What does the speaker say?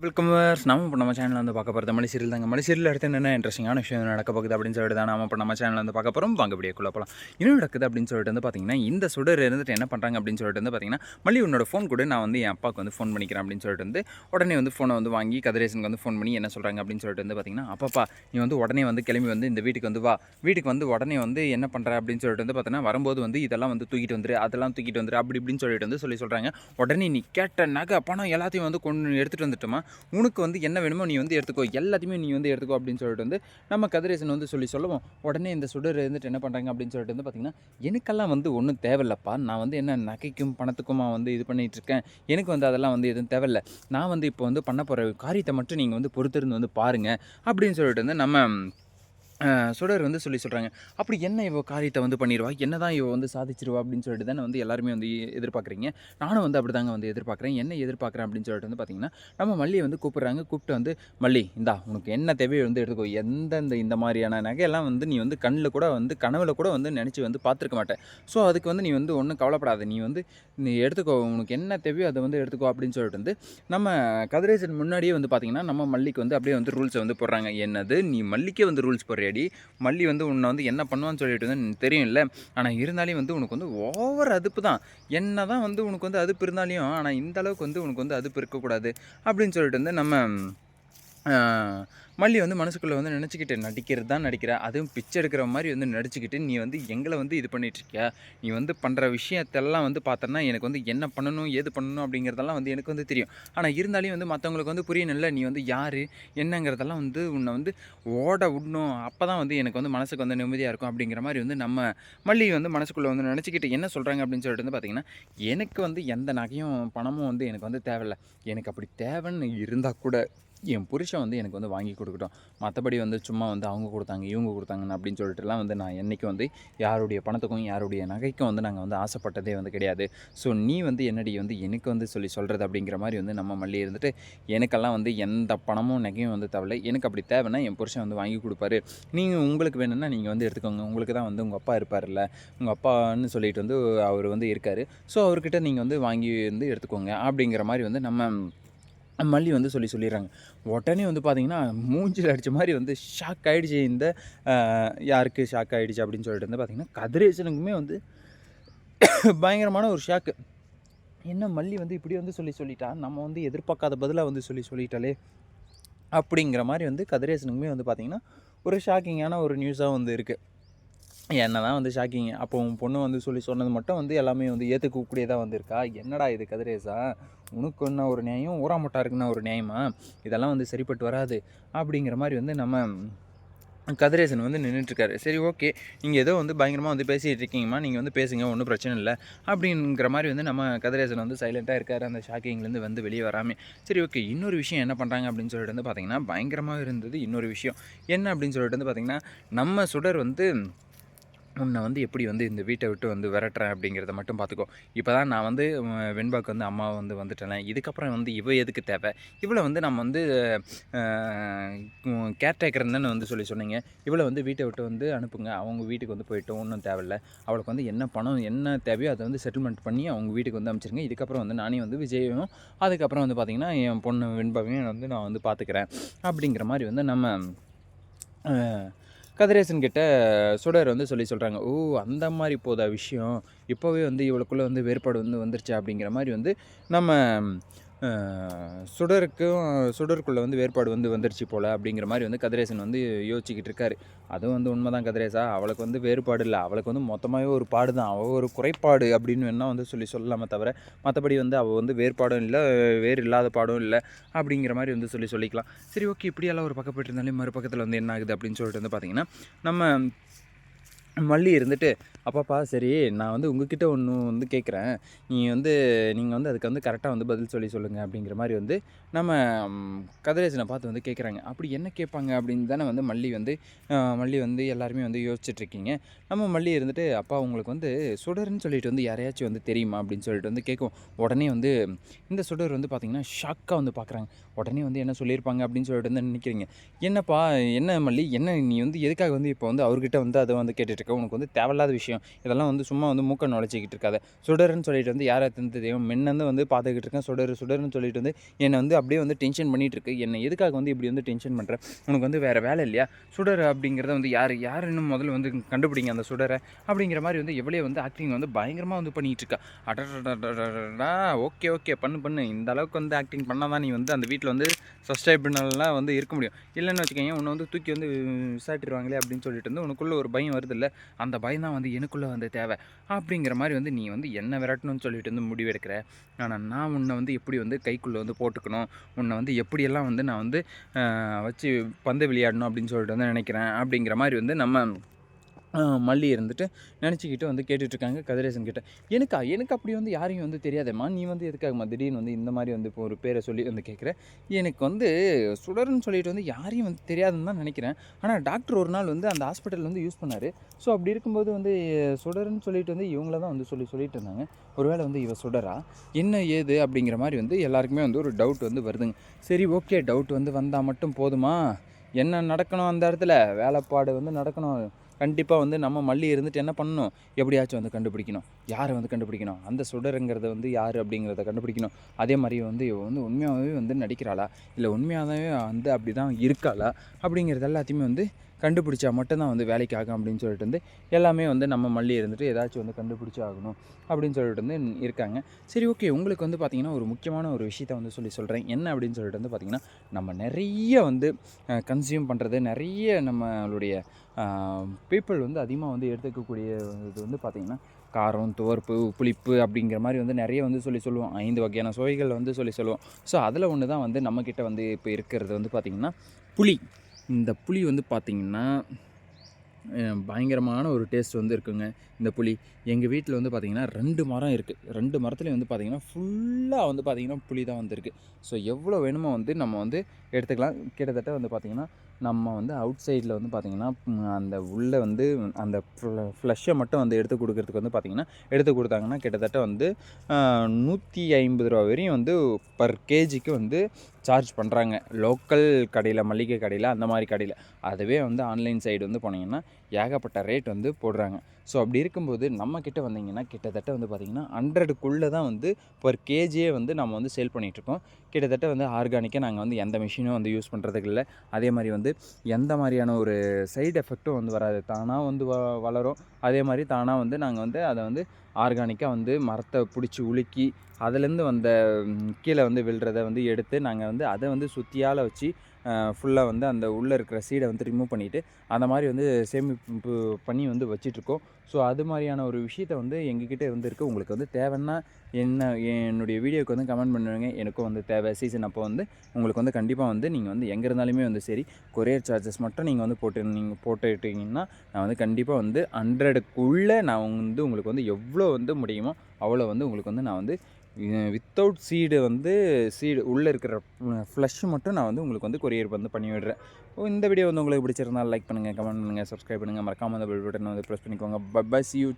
Welcome verse நம்ம இப்போ நம்ம சேனலில் வந்து பார்க்க போகிறது மலை சீரியல் தாங்க. மலை சீரியல் அடுத்து என்னென்ன இன்ட்ரெஸ்டிங்கான விஷயம் நடக்க போகுது அப்படின்னு சொல்லிட்டு தான் நம்ம இப்போ நம்ம சேனலில் வந்து பார்க்க போகிறோம் வாங்க வீடியோக்குள்ள போகலாம் என்ன நடக்குது அப்படின்னு சொல்லிட்டு வந்து பார்த்தீங்கன்னா இந்த சுடர் இருந்துட்டு என்ன பண்ணுறாங்க அப்படின்னு சொல்லிட்டு வந்து பார்த்தீங்கன்னா மல்லி உன்னோட ஃபோன் கூட. நான் வந்து என் அப்பாவுக்கு வந்து ஃபோன் பண்ணிக்கிறேன் அப்படின்னு சொல்லிட்டு வந்து உடனே வந்து ஃபோனை வந்து வாங்கி கதிரேசனுக்கு வந்து ஃபோன் பண்ணி என்ன சொல்கிறாங்க அப்படின்னு சொல்லிட்டு வந்து பார்த்தீங்கன்னா அப்பாப்பா நீ வந்து உடனே வந்து கிளம்பி வந்து இந்த வீட்டுக்கு வந்து வா. வீட்டுக்கு வந்து உடனே வந்து என்ன பண்ணுற அப்படின்னு சொல்லிட்டு வந்து பார்த்தீங்கன்னா வரும்போது வந்து இதெல்லாம் வந்து தூக்கிட்டு வந்துரு அதெல்லாம் தூக்கிட்டு வந்துரு அப்படி இப்படின்னு சொல்லிட்டு வந்து சொல்லி சொல்கிறாங்க உடனே நீ கேட்ட நகை பணம் எல்லாத்தையும் வந்து கொண்டு எடுத்துகிட்டு வந்துட்டோமா? உனக்கு வந்து என்ன வேணுமோ நீ வந்து எடுத்துக்கோ எல்லாத்தையுமே நீ வந்து எடுத்துக்கோ அப்படின்னு சொல்லிட்டு வந்து நம்ம கதிரேசன் வந்து சொல்லி சொல்லுவோம். உடனே இந்த சுடர் இருந்துட்டு என்ன பண்ணுறாங்க அப்படின்னு சொல்லிட்டு வந்து பார்த்திங்கன்னா எனக்கெல்லாம் வந்து ஒன்றும் தேவையில்லப்பா. நான் வந்து என்ன நகைக்கும் பணத்துக்குமா வந்து இது பண்ணிகிட்டு இருக்கேன். எனக்கு வந்து அதெல்லாம் வந்து எதுவும் தேவையில்ல. நான் வந்து இப்போ வந்து பண்ண போகிற காரியத்தை மட்டும் நீங்கள் வந்து பொறுத்திருந்து வந்து பாருங்கள் அப்படின்னு சொல்லிட்டு வந்து நம்ம சுடர் வந்து சொல்லி சொல்கிறாங்க அப்படி என்ன இவ காரியத்தை வந்து பண்ணிடுவா என்ன தான் இவ வந்து சாதிச்சிருவா அப்படின்னு சொல்லிட்டு தானே வந்து எல்லாருமே வந்து எதிர்பார்க்குறீங்க. நானும் வந்து அப்படி தாங்க வந்து எதிர்பார்க்குறேன். என்ன எதிர்பார்க்குறேன் அப்படின்னு சொல்லிட்டு வந்து பார்த்தீங்கன்னா நம்ம மல்லியை வந்து கூப்பிட்றாங்க. கூப்பிட்டு வந்து மல்லி இந்தா உனக்கு என்ன தேவையோ வந்து எடுத்துக்கோ. எந்தெந்த இந்த மாதிரியான நகையெல்லாம் வந்து நீ வந்து கண்ணில் கூட வந்து கனவில் கூட வந்து நினச்சி வந்து பார்த்துருக்க மாட்டேன். ஸோ அதுக்கு வந்து நீ வந்து ஒன்றும் கவலைப்படாத. நீ வந்து நீ எடுத்துக்கோ. உனக்கு என்ன தேவையோ அதை வந்து எடுத்துக்கோ. அப்படின்னு சொல்லிட்டு வந்து நம்ம கதிரேசன் முன்னாடியே வந்து பார்த்தீங்கன்னா நம்ம மல்லிக்கு வந்து அப்படியே வந்து ரூல்ஸை வந்து போடுறாங்க. என்னது? நீ மல்லிக்கே வந்து ரூல்ஸ் போடுறியாடி மல்லி வந்து உன்னை வந்து என்ன பண்ணுவான்னு சொல்லிட்டு வந்து எனக்கு தெரியும்ல. ஆனால் இருந்தாலும் வந்து உனக்கு வந்து ஓவர் அதுப்பு தான். என்ன தான் வந்து உனக்கு வந்து அதுப்பு இருந்தாலையும் ஆனால் இந்த அளவுக்கு வந்து உனக்கு வந்து அதுப்பு இருக்கக்கூடாது. அப்படின்னு சொல்லிட்டு வந்து நம்ம மல்லி வந்து மனசுக்குள்ளே வந்து நினச்சிக்கிட்டு நடிக்கிறது தான் நடிக்கிற. அதுவும் பிச்சை எடுக்கிற மாதிரி வந்து நடிச்சுக்கிட்டு நீ வந்து எங்களை வந்து இது பண்ணிகிட்ருக்கியா இருக்கியா நீ வந்து பண்ணுற விஷயத்தெல்லாம் வந்து பார்த்தோன்னா எனக்கு வந்து என்ன பண்ணணும் ஏது பண்ணணும் அப்படிங்கிறதெல்லாம் வந்து எனக்கு வந்து தெரியும். ஆனால் இருந்தாலும் வந்து மற்றவங்களுக்கு வந்து புரியணும்ல நீ வந்து யார் என்னங்கிறதெல்லாம் வந்து உன்னை வந்து ஓட விடணும். அப்போ தான் வந்து எனக்கு வந்து மனசுக்கு வந்து நிம்மதியாக இருக்கும் அப்படிங்கிற மாதிரி வந்து நம்ம மல்லி வந்து மனசுக்குள்ளே வந்து நினச்சிக்கிட்டு என்ன சொல்கிறாங்க அப்படின்னு சொல்லிட்டு வந்து பார்த்திங்கன்னா எனக்கு வந்து எந்த நகையும் பணமும் வந்து எனக்கு வந்து தேவையில்ல. எனக்கு அப்படி தேவைன்னு இருந்தால் கூட என் புருஷன் வந்து எனக்கு வந்து வாங்கி கொடுக்கட்டும். மற்றபடி வந்து சும்மா வந்து அவங்க கொடுத்தாங்க இவங்க கொடுத்தாங்கன்னு அப்படின்னு சொல்லிட்டுலாம் வந்து நான் என்றைக்கும் வந்து யாருடைய பணத்துக்கும் யாருடைய நகைக்கும் வந்து நாங்கள் வந்து ஆசைப்பட்டதே வந்து கிடையாது. ஸோ நீ வந்து என்னடி வந்து எனக்கு வந்து சொல்லி சொல்கிறது அப்படிங்கிற மாதிரி வந்து நம்ம மல்லி இருந்துட்டு எனக்கெல்லாம் வந்து எந்த பணமும் நகையும் வந்து தேவையில்லை. எனக்கு அப்படி தேவைன்னா என் புருஷன் வந்து வாங்கி கொடுப்பாரு. நீங்கள் உங்களுக்கு வேணும்னா நீங்கள் வந்து எடுத்துக்கோங்க. உங்களுக்கு தான் வந்து உங்கள் அப்பா இருப்பார்ல உங்கள் அப்பான்னு சொல்லிட்டு வந்து அவர் வந்து இருக்கார். ஸோ அவர்கிட்ட நீங்கள் வந்து வாங்கி வந்து எடுத்துக்கோங்க அப்படிங்கிற மாதிரி வந்து நம்ம மல்லி வந்து சொல்லி சொல்லிடுறாங்க. உடனே வந்து பார்த்தீங்கன்னா மூஞ்சில் அடித்த மாதிரி வந்து ஷாக் ஆகிடுச்சு இந்த யாருக்கு ஷாக் ஆகிடுச்சு அப்படின்னு சொல்லிட்டு வந்து பார்த்தீங்கன்னா கதிரேசனுக்குமே வந்து பயங்கரமான ஒரு ஷாக்கு என்ன மல்லி வந்து இப்படி வந்து சொல்லி சொல்லிட்டா? நம்ம வந்து எதிர்பார்க்காத பதிலாக வந்து சொல்லி சொல்லிட்டாலே அப்படிங்கிற மாதிரி வந்து கதிரேசனுக்குமே வந்து பார்த்திங்கன்னா ஒரு ஷாக்கிங்கான ஒரு நியூஸாக வந்து இருக்குது என்ன தான் வந்து ஷாக்கிங் அப்போ உன் பொண்ணு வந்து சொல்லி சொன்னது மட்டும் வந்து எல்லாமே வந்து ஏற்றுக்கக்கூடியதாக வந்திருக்கா என்னடா இது கதிரேசா? உனக்கு என்ன ஒரு நியாயம்? ஊராமட்டா இருக்குன்னா ஒரு நியாயமா? இதெல்லாம் வந்து சரிப்பட்டு வராது. அப்படிங்கிற மாதிரி வந்து நம்ம கதிரேசன் வந்து நின்றுட்டுருக்காரு சரி ஓகே. நீங்கள் ஏதோ வந்து பயங்கரமாக வந்து பேசிகிட்டு இருக்கீங்கம்மா. நீங்கள் வந்து பேசுங்க ஒன்றும் பிரச்சனை இல்லை. அப்படிங்கிற மாதிரி வந்து நம்ம கதிரேசன் வந்து சைலண்ட்டாக இருக்கார். அந்த ஷாக்கிங்லேருந்து வந்து வெளியே வராமல் சரி ஓகே. இன்னொரு விஷயம் என்ன பண்ணுறாங்க அப்படின்னு சொல்லிட்டு வந்து பார்த்தீங்கன்னா பயங்கரமாக இருந்தது இன்னொரு விஷயம். என்ன அப்படின்னு சொல்லிட்டு வந்து பார்த்திங்கன்னா நம்ம சுடர் வந்து உன்னை வந்து எப்படி வந்து இந்த வீட்டை விட்டு வந்து விரட்டுறேன் அப்படிங்கிறத மட்டும் பார்த்துக்கோ. இப்போ தான் நான் வந்து வெண்பாக்கு வந்து அம்மா வந்து வந்துட்டேன். இதுக்கப்புறம் வந்து இவ எதுக்கு தேவை? இவளை வந்து நம்ம வந்து கேர்டேக்கர்னு தானே வந்து சொல்லி சொன்னீங்க. இவளை வந்து வீட்டை விட்டு வந்து அனுப்புங்க. அவங்க வீட்டுக்கு வந்து போயிட்டோம் ஒன்றும் தேவையில்ல. அவளுக்கு வந்து என்ன பணம் என்ன தேவையோ அதை வந்து செட்டில்மெண்ட் பண்ணி அவங்க வீட்டுக்கு வந்து அனுப்பிச்சிருங்க. இதுக்கப்புறம் வந்து நானே வந்து விஜயும் அதுக்கப்புறம் வந்து பார்த்திங்கன்னா என் பொண்ணு வெண்பாவையும் வந்து நான் வந்து பார்த்துக்கிறேன் அப்படிங்கிற மாதிரி வந்து நம்ம கதிரேசன் கிட்ட சுடர் வந்து சொல்லி சொல்கிறாங்க ஓ அந்த மாதிரி போதா விஷயம்? இப்போவே வந்து இவளுக்குள்ளே வந்து வேறுபாடு வந்து வந்துருச்சு? அப்படிங்கிற மாதிரி வந்து நம்ம சுடருக்கும் சுடருக்குள்ளே வந்து வேறுபாடு வந்து வந்துருச்சு போல் அப்படிங்கிற மாதிரி வந்து கதிரேசன் வந்து யோசிச்சுக்கிட்டு இருக்காரு. அதுவும் வந்து உண்மை தான் கதிரேசா. அவளுக்கு வந்து வேறுபாடு இல்லை. அவளுக்கு வந்து மொத்தமாகவே ஒரு பாடு தான் அவள் ஒரு குறைபாடு அப்படின்னு வேணால் வந்து சொல்லி சொல்லலாமே தவிர மற்றபடி வந்து அவள் வந்து வேறுபாடும் இல்லை வேறு இல்லாத பாடும் இல்லை அப்படிங்கிற மாதிரி வந்து சொல்லி சொல்லிக்கலாம். சரி ஓகே. இப்படியெல்லாம் ஒரு பக்கப்பட்டு இருந்தாலே இருந்தாலும் மறுபக்கத்தில் வந்து என்ன ஆகுது அப்படின்னு சொல்லிட்டு வந்து பார்த்திங்கன்னா நம்ம மல்லி இருந்துட்டு அப்பாப்பா சரி நான் வந்து உங்ககிட்ட ஒன்று வந்து கேட்குறேன் நீ வந்து நீங்கள் வந்து அதுக்கு வந்து கரெக்டாக வந்து பதில் சொல்லி சொல்லுங்கள் அப்படிங்கிற மாதிரி வந்து நம்ம கதிரேசனை பார்த்து வந்து கேட்குறாங்க அப்படி என்ன கேட்பாங்க அப்படின்னு தானே வந்து மல்லி வந்து மல்லி வந்து எல்லாருமே வந்து யோசிச்சுட்ருக்கீங்க நம்ம மல்லி இருந்துட்டு அப்பா உங்களுக்கு வந்து சுடர்னு சொல்லிட்டு வந்து யாரையாச்சும் வந்து தெரியுமா? அப்படின்னு சொல்லிட்டு வந்து கேட்கும். உடனே வந்து இந்த சுடர் வந்து பார்த்திங்கன்னா ஷாக்காக வந்து பார்க்குறாங்க உடனே வந்து என்ன சொல்லியிருப்பாங்க அப்படின்னு சொல்லிட்டு வந்து நினைக்கிறீங்க. என்னப்பா என்ன மல்லி? என்ன நீ வந்து எதுக்காக வந்து இப்போ வந்து அவர்கிட்ட வந்து அதை வந்து கேட்டுட்டு இருக்க உனக்கு வந்து தேவையில்லாத விஷயம். இதெல்லாம் வந்து சும்மா வந்து மூக்க நுழைச்சிக்கிட்டு இருக்காது. சுடர்னு சொல்லிட்டு வந்து யாரை தந்து தெய்வம்? முன்னேருந்து வந்து பார்த்துக்கிட்டு இருக்கேன். சுடர் சுடர்னு சொல்லிட்டு வந்து என்னை வந்து அப்படியே வந்து டென்ஷன் பண்ணிட்டு இருக்கு. என்னை எதுக்காக வந்து இப்படி வந்து டென்ஷன் பண்ணுறேன் உனக்கு வந்து வேறு வேலை இல்லையா? சுடர் அப்படிங்கிறத வந்து யார் யாருன்னு முதல்ல வந்து கண்டுபிடிங்க அந்த சுடரை? அப்படிங்கிற மாதிரி வந்து எவ்வளோ வந்து ஆக்டிங் வந்து பயங்கரமாக வந்து பண்ணிகிட்டு இருக்கா. அடடா ஓகே ஓகே. பண்ணு பண்ணு. இந்த அளவுக்கு வந்து ஆக்டிங் பண்ணால் தான் நீ வந்து அந்த வீட்டில் வந்து சஸ்டைபினல்லாம் வந்து இருக்க முடியும். இல்லைன்னு வச்சுக்கோங்க உன்னை வந்து தூக்கி வந்து விசாரிட்டுருவாங்களே அப்படின்னு சொல்லிட்டு வந்து உனக்குள்ளே ஒரு பயம் வருது இல்லை? அந்த பயம் தான் வந்து எனக்குள்ளே வந்து தேவை. அப்படிங்கிற மாதிரி வந்து நீ வந்து என்ன விரட்டணும்னு சொல்லிட்டு வந்து முடிவெடுக்கிற. ஆனால் நான் உன்னை வந்து எப்படி வந்து கைக்குள்ளே வந்து போட்டுக்கணும்? உன்னை வந்து எப்படியெல்லாம் வந்து நான் வந்து வச்சு பந்து விளையாடணும் அப்படின்னு சொல்லிட்டு வந்து நினைக்கிறேன். அப்படிங்கிற மாதிரி வந்து நம்ம மல்லி இருந்துட்டு நினச்சிக்கிட்டு வந்து கேட்டுட்ருக்காங்க கதிரேசன் கிட்ட. எனக்கா? எனக்கு அப்படி வந்து யாரையும் வந்து தெரியாதேம்மா. நீ வந்து எதுக்காகம்மா திடீர்னு வந்து இந்த மாதிரி வந்து இப்போ ஒரு பேரை சொல்லி வந்து கேட்குற? எனக்கு வந்து சுடர்னு சொல்லிட்டு வந்து யாரையும் வந்து தெரியாதுன்னு தான் நினைக்கிறேன். ஆனால் டாக்டர் ஒரு நாள் வந்து அந்த ஹாஸ்பிட்டல் வந்து யூஸ் பண்ணார். ஸோ அப்படி இருக்கும்போது வந்து சுடர்னு சொல்லிட்டு வந்து இவங்கள தான் வந்து சொல்லி சொல்லிட்டு இருந்தாங்க. ஒருவேளை வந்து இவ சுடரா? என்ன ஏது? அப்படிங்கிற மாதிரி வந்து எல்லாருக்குமே வந்து ஒரு டவுட் வந்து வருதுங்க. சரி ஓகே. டவுட் வந்து வந்தால் மட்டும் போதுமா? என்ன நடக்கணும் அந்த இடத்துல? வேலைப்பாடு வந்து நடக்கணும். கண்டிப்பாக வந்து நம்ம மல்லி இருந்துட்டு என்ன பண்ணணும்? எப்படியாச்சும் வந்து கண்டுபிடிக்கணும். யாரை வந்து கண்டுபிடிக்கணும்? அந்த சுடருங்கிறத வந்து யார் அப்படிங்கிறத கண்டுபிடிக்கணும். அதே மாதிரி வந்து இவ வந்து உண்மையாகவே வந்து நடிக்கிறாளா? இல்லை உண்மையாகவே வந்து அப்படி தான் இருக்காளா? அப்படிங்கிறது எல்லாத்தையுமே வந்து கண்டுபிடிச்சா மட்டும்தான் வந்து வேலைக்கு ஆகும் அப்படின்னு சொல்லிட்டு வந்து எல்லாமே வந்து நம்ம மல்லி இருந்துட்டு ஏதாச்சும் வந்து கண்டுபிடிச்சி ஆகணும் அப்படின்னு சொல்லிட்டு வந்து இருக்காங்க. சரி ஓகே உங்களுக்கு வந்து பார்த்திங்கன்னா ஒரு முக்கியமான ஒரு விஷயத்த வந்து சொல்லி சொல்கிறேன் என்ன அப்படின்னு சொல்லிட்டு வந்து பார்த்திங்கன்னா நம்ம நிறைய வந்து கன்சியூம் பண்ணுறது நிறைய நம்மளுடைய பீப்புள் வந்து அதிகமாக வந்து எடுத்துக்கக்கூடிய இது வந்து பார்த்திங்கன்னா காரம் துவர்ப்பு புளிப்பு அப்படிங்கிற மாதிரி வந்து நிறைய வந்து சொல்லி சொல்லுவோம். ஐந்து வகையான சுவைகள் வந்து சொல்லி சொல்லுவோம். ஸோ அதில் ஒன்று தான் வந்து நம்மக்கிட்ட வந்து இப்போ இருக்கிறது வந்து பார்த்திங்கன்னா புளி. இந்த புளி வந்து பார்த்திங்கன்னா பயங்கரமான ஒரு டேஸ்ட் வந்து இருக்குங்க. இந்த புளி. எங்கள் வீட்டில் வந்து பார்த்திங்கன்னா ரெண்டு மரம் இருக்குது ரெண்டு மரத்துலேயும் வந்து பார்த்திங்கன்னா ஃபுல்லாக வந்து பார்த்திங்கன்னா புளி தான் வந்திருக்கு. ஸோ எவ்வளோ வேணுமோ வந்து நம்ம வந்து எடுத்துக்கலாம். கிட்டத்தட்ட வந்து பார்த்திங்கன்னா நம்ம வந்து அவுட் சைடில் வந்து பார்த்திங்கன்னா அந்த உள்ளே வந்து அந்த ஃப்ளஷ்ஷை மட்டும் வந்து எடுத்து கொடுக்கறதுக்கு வந்து பார்த்திங்கன்னா எடுத்து கொடுத்தாங்கன்னா கிட்டத்தட்ட வந்து நூற்றி ஐம்பது ரூபா வரையும் வந்து பர் கேஜிக்கு வந்து சார்ஜ் பண்ணுறாங்க லோக்கல் கடையில் மளிகை கடையில் அந்த மாதிரி கடையில். அதுவே வந்து ஆன்லைன் சைடு வந்து போனீங்கன்னா ஏகப்பட்ட ரேட் வந்து போடுறாங்க. ஸோ அப்படி இருக்கும்போது நம்ம வந்தீங்கன்னா கிட்டத்தட்ட வந்து பார்த்திங்கன்னா ஹண்ட்ரடுக்குள்ளே தான் வந்து பர் கேஜியே வந்து நம்ம வந்து சேல் பண்ணிகிட்ருக்கோம் கிட்டத்தட்ட வந்து ஆர்கானிக்காக நாங்கள் வந்து எந்த மிஷினும் வந்து யூஸ் பண்ணுறதுக்கு இல்லை. அதே மாதிரி வந்து எந்த மாதிரியான ஒரு சைடு எஃபெக்ட்டும் வந்து வராது. தானாக வந்து வ வளரும். அதே மாதிரி தானாக வந்து நாங்கள் வந்து அதை வந்து ஆர்கானிக்காக வந்து மரத்தை பிடிச்சி உலுக்கி அதுலேருந்து வந்த கீழே வந்து விழுறதை வந்து எடுத்து நாங்கள் வந்து அதை வந்து சுத்தியால் வச்சு ஃபுல்லாக வந்து அந்த உள்ளே இருக்கிற சீடை வந்து ரிமூவ் பண்ணிவிட்டு அந்த மாதிரி வந்து சேமிப்பு பண்ணி வந்து வச்சிட்ருக்கோம். ஸோ அது மாதிரியான ஒரு விஷயத்த வந்து எங்ககிட்ட வந்து இருக்குது உங்களுக்கு வந்து தேவைன்னா என்ன என்னுடைய வீடியோக்கு வந்து கமெண்ட் பண்ணுவீங்க எனக்கும் வந்து தேவை. சீசன் அப்போ வந்து உங்களுக்கு வந்து கண்டிப்பாக வந்து நீங்கள் வந்து எங்கே இருந்தாலுமே வந்து சரி கொரியர் சார்ஜஸ் மட்டும் நீங்கள் வந்து போட்டு நீங்கள் போட்டுக்கிட்டிங்கன்னா நான் வந்து கண்டிப்பாக வந்து ஹண்ட்ரடுக்குள்ளே நான் வந்து உங்களுக்கு வந்து எவ்வளோ வந்து முடியுமோ அவ்வளோ வந்து உங்களுக்கு வந்து நான் வந்து வித்தவுட் சீடு வந்து சீடு உள்ளே இருக்கிற ஃப்ளஷ் மட்டும் நான் வந்து உங்களுக்கு வந்து கொரியர் வந்து பண்ணி விடுறேன். ஓ, இந்த வீடியோ வந்து உங்களுக்கு பிடிச்சிருந்தால் லைக் பண்ணுங்கள் கமெண்ட் பண்ணுங்கள் சப்ஸ்கிரைப் பண்ணுங்கள் மறக்காமல் அந்த பெல் பட்டன் வந்து ப்ரெஸ் பண்ணிக்கோங்க. பஸ் சி யூ